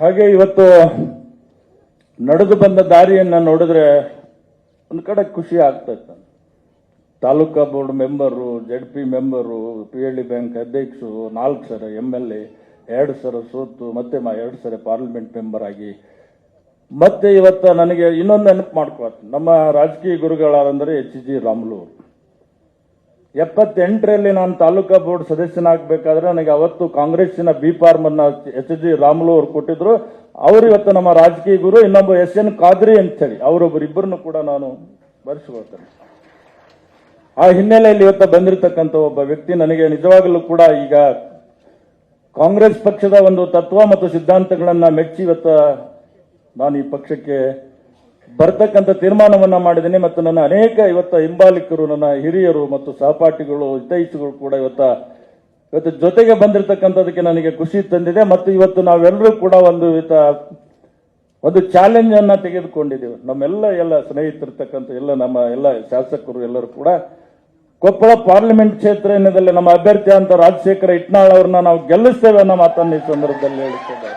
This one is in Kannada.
ಹಾಗೆ ಇವತ್ತು ನಡೆದು ಬಂದ ದಾರಿಯನ್ನು ನೋಡಿದ್ರೆ ಒಂದು ಕಡೆ ಖುಷಿ ಆಗ್ತೈತೆ taluka board member Z P member, P L D bank ಅಧ್ಯಕ್ಷರು, ನಾಲ್ಕು ಸರ ಎಂ ಎಲ್ ಎ, ಎರಡು ಸರ ಸೋತು, ಮತ್ತೆ ಎರಡು ಸರ ಪಾರ್ಲಿಮೆಂಟ್ ಮೆಂಬರ್ ಆಗಿ. ಮತ್ತೆ ಇವತ್ತು ನನಗೆ ಇನ್ನೊಂದು ನೆನಪು ಮಾಡ್ಕೊಳ್ತೀನಿ. ನಮ್ಮ ರಾಜಕೀಯ ಗುರುಗಳಾರಂದ್ರೆ ಎಚ್ ಜಿ ರಾಮುಲು. ಎಪ್ಪತ್ತೆಂಟರಲ್ಲಿ ನಾನು ತಾಲೂಕಾ ಬೋರ್ಡ್ ಸದಸ್ಯನಾಗಬೇಕಾದ್ರೆ ನನಗೆ ಅವತ್ತು ಕಾಂಗ್ರೆಸ್ಸಿನ ಬಿ ಫಾರ್ಮ್ ಅನ್ನ ಎಚ್ ಜಿ ರಾಮುಲು ಅವರು ಕೊಟ್ಟಿದ್ರು. ಅವರು ಇವತ್ತು ನಮ್ಮ ರಾಜಕೀಯ ಗುರು, ಇನ್ನೊಬ್ಬ ಎಸ್ ಎನ್ ಖಾದ್ರಿ ಅಂತೇಳಿ. ಅವರೊಬ್ಬರಿಬ್ಬರನ್ನು ಕೂಡ ನಾನು ಬರೆಸ್ಕೊಳ್ತೇನೆ ಆ ಹಿನ್ನೆಲೆಯಲ್ಲಿ ಇವತ್ತು ಬಂದಿರತಕ್ಕಂಥ ಒಬ್ಬ ವ್ಯಕ್ತಿ ನನಗೆ ನಿಜವಾಗಲೂ ಕೂಡ ಈಗ ಕಾಂಗ್ರೆಸ್ ಪಕ್ಷದ ಒಂದು ತತ್ವ ಮತ್ತು ಸಿದ್ಧಾಂತಗಳನ್ನು ಮೆಚ್ಚಿ ಇವತ್ತು ನಾನು ಈ ಪಕ್ಷಕ್ಕೆ ಬರ್ತಕ್ಕಂಥ ತೀರ್ಮಾನವನ್ನ ಮಾಡಿದ್ದೀನಿ ಮತ್ತು ನನ್ನ ಅನೇಕ ಇವತ್ತ ಹಿಂಬಾಲಿಕರು, ನನ್ನ ಹಿರಿಯರು ಮತ್ತು ಸಹಪಾಠಿಗಳು, ಹಿತೈಷಿಗಳು ಕೂಡ ಇವತ್ತ, ಇವತ್ತು ಜೊತೆಗೆ ಬಂದಿರತಕ್ಕಂಥದಕ್ಕೆ ನನಗೆ ಖುಷಿ ತಂದಿದೆ ಮತ್ತು ಇವತ್ತು ನಾವೆಲ್ಲರೂ ಕೂಡ ಒಂದು ಇವತ್ತ ಒಂದು ಚಾಲೆಂಜ್ ಅನ್ನ ತೆಗೆದುಕೊಂಡಿದ್ದೇವೆ. ನಮ್ಮೆಲ್ಲ ಎಲ್ಲ ಸ್ನೇಹಿತರಿರ್ತಕ್ಕಂಥ ಎಲ್ಲ ನಮ್ಮ ಎಲ್ಲ ಶಾಸಕರು ಎಲ್ಲರೂ ಕೂಡ ಕೊಪ್ಪಳ ಪಾರ್ಲಿಮೆಂಟ್ ಕ್ಷೇತ್ರ ಏನದಲ್ಲಿ ನಮ್ಮ ಅಭ್ಯರ್ಥಿ ಅಂತ ರಾಜಶೇಖರ ಇಟ್ನಾಳ್ ಅವ್ರನ್ನ ನಾವು ಗೆಲ್ಲಿಸ್ತೇವೆ ಅನ್ನೋ ಮಾತನ್ನು ಈ ಸಂದರ್ಭದಲ್ಲಿ ಹೇಳುತ್ತಿದ್ದಾರೆ.